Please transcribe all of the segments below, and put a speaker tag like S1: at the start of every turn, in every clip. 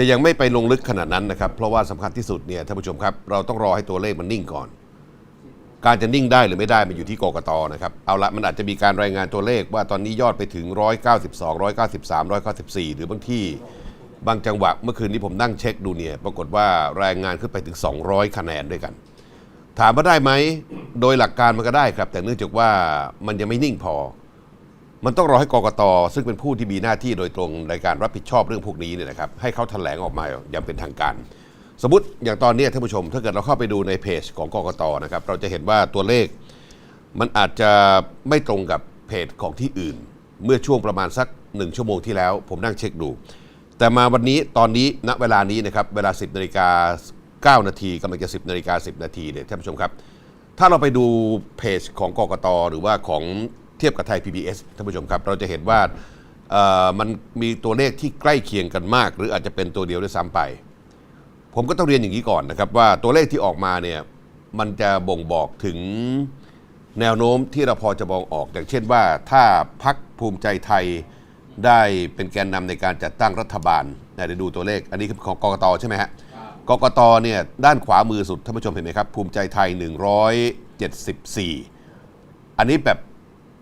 S1: จะยังไม่ไปลงลึกขนาดนั้นนะครับ เพราะว่าสำคัญที่สุดเนี่ยท่านผู้ชมครับ เราต้องรอให้ตัวเลขมันนิ่งก่อน การจะนิ่งได้หรือไม่ได้มันอยู่ที่กกตนะครับเอาละมันอาจจะมีการรายงานตัวเลขว่าตอนนี้ยอดไปถึง 192 193 194 หรือบางที่บางจังหวะเมื่อคืนนี้ผมนั่งเช็คดูเนี่ยปรากฏว่ารายงานขึ้นไปถึง 200 คะแนนด้วยกัน ถามว่าได้ไหมโดยหลักการมันก็ได้ครับ แต่เนื่องจากว่ามันยังไม่นิ่งพอ มันต้องรอให้กกตซึ่งเป็นผู้ที่มีหน้าที่โดยตรงในการรับผิดชอบเรื่องพวกนี้เนี่ยนะครับให้เขาแถลงออกมาอย่างเป็นทางการ สมมติอย่างตอนนี้ท่านผู้ชม ถ้าเกิดเราเข้าไปดูในเพจของกกตนะครับเราจะเห็นว่าตัวเลข มันอาจจะไม่ตรงกับเพจของที่อื่น เมื่อช่วงประมาณสักหนึ่งชั่วโมงที่แล้ว ผมนั่งเช็คดู แต่มาวันนี้ตอนนี้ณเวลานี้นะครับเวลา 10นาฬิกา9นาทีกำลังจะ 10นาฬิกา10 นาทีเนี่ยท่านผู้ชมครับ ถ้าเราไปดูเพจของกกตหรือว่าของ เทียบกับไทย PBS ท่านผู้ชมครับ เราจะเห็นว่ามันมีตัวเลขที่ใกล้เคียงกันมาก หรืออาจจะเป็นตัวเดียวด้วยซ้ำไป ผมก็ต้องเรียนอย่างนี้ก่อนนะครับว่าตัวเลขที่ออกมาเนี่ยมันจะบ่งบอกถึงแนวโน้มที่เราพอจะมองออก อย่างเช่นว่าถ้าพักภูมิใจไทยได้เป็นแกนนำในการจัดตั้งรัฐบาลนะเดี๋ยวดูตัวเลข อันนี้คือของกกตใช่ไหมฮะกกตเนี่ยด้านขวามือสุดท่านผู้ชมเห็นไหมครับ ภูมิใจไทย 174 อันนี้แบบ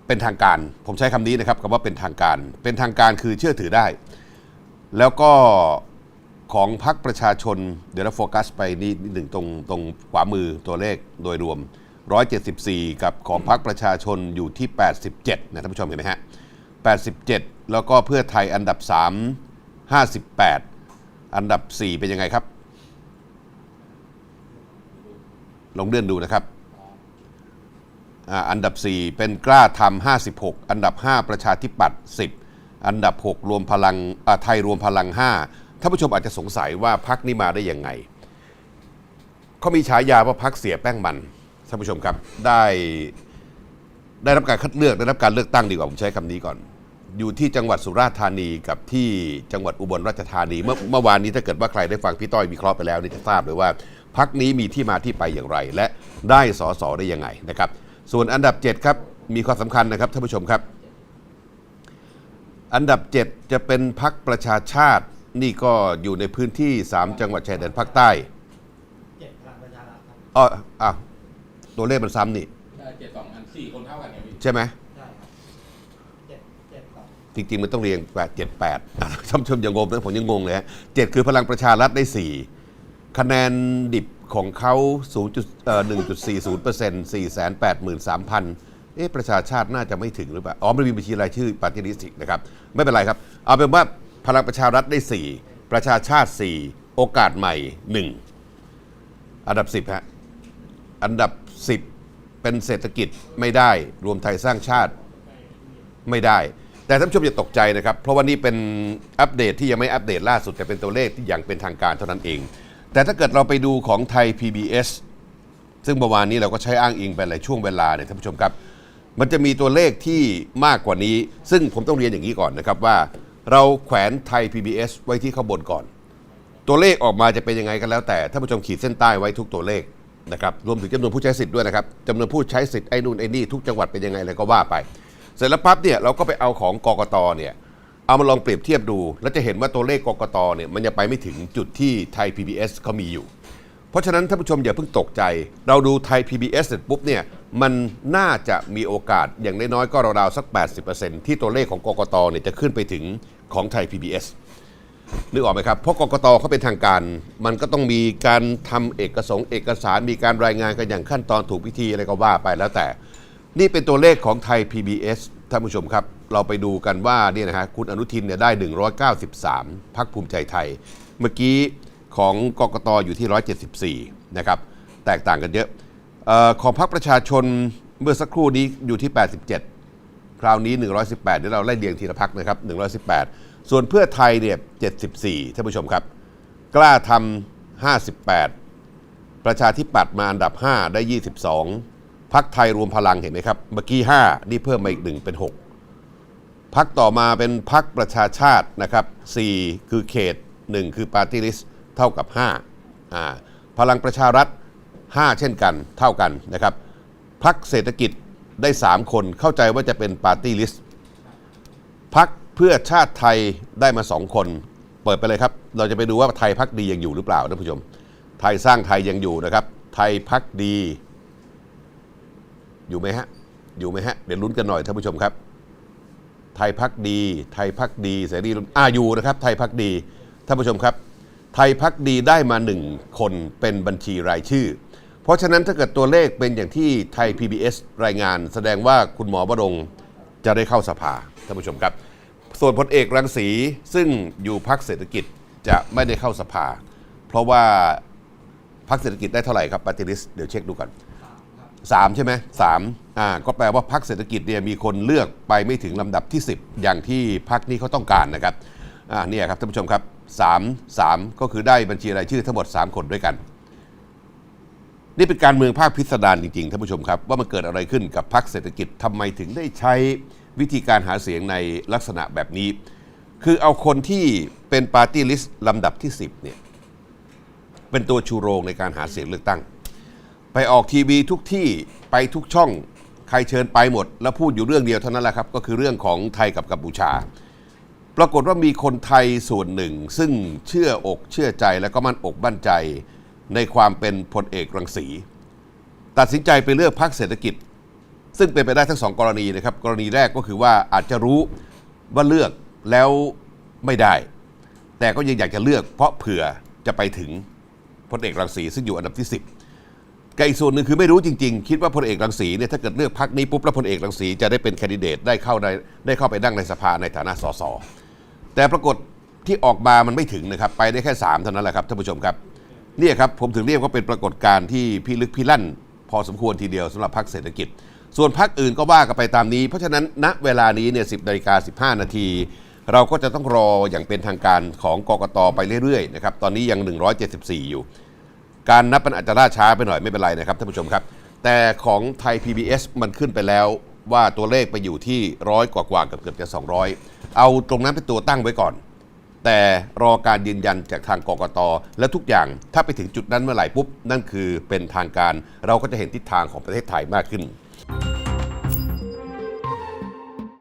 S1: เป็นทางการ ผมใช้คำนี้นะครับคำว่าเป็นทางการ เป็นทางการคือเชื่อถือได้ แล้วก็ของพรรคประชาชน เดี๋ยวเราโฟกัสไปนี่นิดหนึ่งตรงตรงขวามือตัวเลขโดยรวม 174 กับของพรรคประชาชนอยู่ที่ 87 นะท่านผู้ชมเห็นไหมฮะ 87 แล้วก็เพื่อไทยอันดับ 3 58 อันดับ 4 เป็นยังไงครับ ลองเลื่อนดูนะครับ อันดับ 4 เป็นกล้าทำ56 อันดับ 5 ประชาธิปัตย์10 อันดับ 6 รวมพลังไทยรวมพลัง 5 ท่านผู้ชมอาจจะสงสัยว่าพักนี้มาได้ยังไงเขามีฉายาว่าพักเสียแป้งมันท่านผู้ชมครับได้ได้รับการคัดเลือกได้รับการเลือกตั้งดีกว่าผมใช้คำนี้ก่อน อยู่ที่จังหวัดสุราษฎร์ธานีกับที่จังหวัดอุบลราชธานีเมื่อเมื่อวานนี้ถ้าเกิดว่าใครได้ฟังพี่ต้อยวิเคราะห์ไปแล้วนี่จะทราบเลยว่าพักนี้มีที่มาที่ไปอย่างไร และได้สอสอได้ยังไงนะครับ ส่วนอันดับ 7 ครับ มีความสำคัญนะครับท่านผู้ชมครับ อันดับ 7 จะเป็นพักประชาชาตินี่ก็อยู่ในพื้นที่ 3 จังหวัดชายแดนภาคใต้
S2: เจ็ดพลังประชารัฐครับ
S1: อ้ออะตัวเลขมันซ้ำนี่
S3: เจ็ดสองอันสี่คนเท่ากันเนี่ยพี่
S1: ใช่ไหม
S2: ใช่ครับเจ็ดเจ็ดสอง
S1: จริงๆ มันต้องเรียงแปดเจ็ดแปดท่านผู้ชมอย่างงงนะผมยังงงเลยฮะเจ็ดคือพลังประชารัฐได้สี่คะแนนดิบ ของเขา0จุดเอ่อ1.40เปอร์เซ็นต์483,000 เอ๊ะประชาชาติน่าจะไม่ถึงหรือเปล่า อ๋อมันมีบัญชีรายชื่อปฏิริษีนะครับ ไม่เป็นไรครับ เอาเป็นว่าพลังประชารัฐได้ 4 ประชาชาติ 4 โอกาสใหม่ 1 อันดับ 10ฮะ อันดับ 10 เป็นเศรษฐกิจไม่ได้ รวมไทยสร้างชาติไม่ได้ แต่ท่านผู้ชมอย่าตกใจนะครับ เพราะว่านี่เป็นอัปเดตที่ยังไม่อัปเดตล่าสุดแต่เป็นตัวเลขที่อย่างเป็นทางการเท่านั้นเอง แต่ถ้าเกิดเราไปดูของไทย PBS ซึ่งเมื่อวานนี้เราก็ใช้อ้างอิงไปหลายช่วงเวลาเนี่ยท่านผู้ชมครับ มันจะมีตัวเลขที่มากกว่านี้ ซึ่งผมต้องเรียนอย่างนี้ก่อนนะครับว่า เราแขวนไทย PBS ไว้ที่ข้างบนก่อน ตัวเลขออกมาจะเป็นยังไงกันแล้วแต่ท่านผู้ชมขีดเส้นใต้ไว้ทุกตัวเลขนะครับรวมถึงจำนวนผู้ใช้สิทธิ์ด้วยนะครับจำนวนผู้ใช้สิทธิ์ไอ้นู่นไอ้นี่ทุกจังหวัดเป็นยังไงอะไรก็ว่าไป เสร็จแล้วปั๊บเนี่ยเราก็ไปเอาของกกตเนี่ย เอามาลองเปรียบเทียบดู แล้วจะเห็นว่าตัวเลขกกตเนี่ยมันยังไปไม่ถึงจุดที่ไทย PBS เขามีอยู่ เพราะฉะนั้นท่านผู้ชมอย่าเพิ่งตกใจ เราดูไทย PBS เสร็จปุ๊บเนี่ยมันน่าจะมีโอกาสอย่างน้อยๆก็ราวๆสัก 80%ที่ตัวเลขของกกตเนี่ยจะขึ้นไปถึงของไทย PBS นึกออกไหมครับ เพราะกกตเขาเป็นทางการ มันก็ต้องมีการทำเอกสงเอกสาร มีการรายงานกันอย่างขั้นตอนถูกพิธีอะไรก็ว่าไปแล้วแต่ นี่เป็นตัวเลขของไทย PBS ท่านผู้ชมครับ เราไปดูกันว่าเนี่ยนะฮะคุณอนุทินเนี่ยได้ 193 พักภูมิใจไทย เมื่อกี้ของกกตอยู่ที่ 174 นะครับ แตกต่างกันเยอะออของพรรคประชาชนเมื่อสักครู่นี้อยู่ที่ 87 คราวนี้ 118เดี๋ยวเราไล่เรียงทีละพักนะครับ 118 ส่วนเพื่อไทยเนี่ย74 ท่านผู้ชมครับ กล้าทำ58 ประชาธิปัตย์มาอันดับ 5 ได้ 22 พักไทยรวมพลังเห็นไหมครับ เมื่อกี้ 5 นี่เพิ่มมาอีก 1 เป็น 6 พักต่อมาเป็นพักประชาชาตินะครับ 4 คือเขต 1 คือปาร์ตี้ลิสเท่ากับ5อ่าพลังประชารัฐ 5 เช่นกันเท่ากันนะครับพักเศรษฐกิจได้ 3 คนเข้าใจว่าจะเป็นปาร์ตี้ลิสพักเพื่อชาติไทยได้มาสองคน เปิดไปเลยครับ เราจะไปดูว่าไทยพักดียังอยู่หรือเปล่าท่านผู้ชม ไทยสร้างไทยยังอยู่นะครับ ไทยพักดี อยู่ไหมฮะ อยู่ไหมฮะ เดี๋ยวลุ้นกันหน่อยท่านผู้ชมครับ ไทยพักดี ไทยพักดีเสรีรวมอ่าอยู่นะครับ ไทยพักดี ท่านผู้ชมครับ ไทยพักดีได้มาหนึ่งคนเป็นบัญชีรายชื่อ เพราะฉะนั้นถ้าเกิดตัวเลขเป็นอย่างที่ไทย PBS รายงาน แสดงว่าคุณหมอวรงจะได้เข้าสภาท่านผู้ชมครับ ส่วนพลเอกรังสีซึ่งอยู่พักเศรษฐกิจจะไม่ได้เข้าสภา เพราะว่าพักเศรษฐกิจได้เท่าไหร่ครับปฏิริษเดี๋ยวเช็คดูก่อน สามใช่ไหมสามอ่าก็แปลว่าพักเศรษฐกิจเนี่ยมีคนเลือกไปไม่ถึงลำดับที่ 10 อย่างที่พักนี้เขาต้องการนะครับอ่าเนี่ยครับท่านผู้ชมครับ 3 3 ก็คือได้บัญชีรายชื่อทั้งหมด 3 คนด้วยกัน นี่เป็นการเมืองภาคพิสดารจริงๆท่านผู้ชมครับ ว่ามันเกิดอะไรขึ้นกับพรรคเศรษฐกิจทำไมถึงได้ใช้วิธีการหาเสียงในลักษณะแบบนี้ คือเอาคนที่เป็นปาร์ตี้ลิสต์ลำดับที่ 10เนี่ยเป็นตัวชูโรงในการหาเสียงเลือกตั้ง ไปออกทีวีทุกที่ไปทุกช่องใครเชิญไปหมด แล้วพูดอยู่เรื่องเดียวเท่านั้นแหละครับ ก็คือเรื่องของไทยกับกัมพูชา ปรากฏว่ามีคนไทยส่วนหนึ่ง ซึ่งเชื่ออกเชื่อใจและก็มั่นอกมั่นใจในความเป็นพลเอกรังสีตัดสินใจไปเลือกพรรคเศรษฐกิจ ซึ่งเป็นไปได้ทั้งสองกรณีนะครับ กรณีแรกก็คือว่าอาจจะรู้ว่าเลือกแล้วไม่ได้ แต่ก็ยังอยากจะเลือกเพราะเผื่อจะไปถึงพลเอกรังสีซึ่งอยู่อันดับที่ 10 กับอีกส่วนหนึ่งคือไม่รู้จริงๆ คิดว่าพลเอกรังสีเนี่ยถ้าเกิดเลือกพักนี้ปุ๊บแล้วพลเอกรังสีจะได้เป็นแคนดิเดตได้เข้าได้ได้เข้าไปนั่งในสภาในฐานะสสแต่ปรากฏที่ออกมามันไม่ถึงนะครับไปได้แค่ 3 เท่านั้นแหละครับท่านผู้ชมครับนี่ครับผมถึงเรียกว่าเป็นปรากฏการณ์ที่พิลึกพิลั่น พอสมควรทีเดียวสำหรับพรรคเศรษฐกิจ ส่วนพรรคอื่นก็ว่ากันไปตามนี้ เพราะฉะนั้นณเวลานี้เนี่ยสินาฬิกา15นาทีเราก็จะต้องรออย่างเป็นทางการของกกตไปเรื่อยๆนะครับตอนนี้ยัง 174 อยู่ การนับมันอาจจะล่าช้าไปหน่อยไม่เป็นไรนะครับท่านผู้ชมครับ แต่ของไทย PBS มันขึ้นไปแล้วว่าตัวเลขไปอยู่ที่ร้อยกว่าๆเกือบเกือบจะ200 เอาตรงนั้นเป็นตัวตั้งไว้ก่อน แต่รอการยืนยันจากทางกกต และทุกอย่างถ้าไปถึงจุดนั้นเมื่อไหร่ปุ๊บ นั่นคือเป็นทางการเราก็จะเห็นทิศทางของประเทศไทยมากขึ้น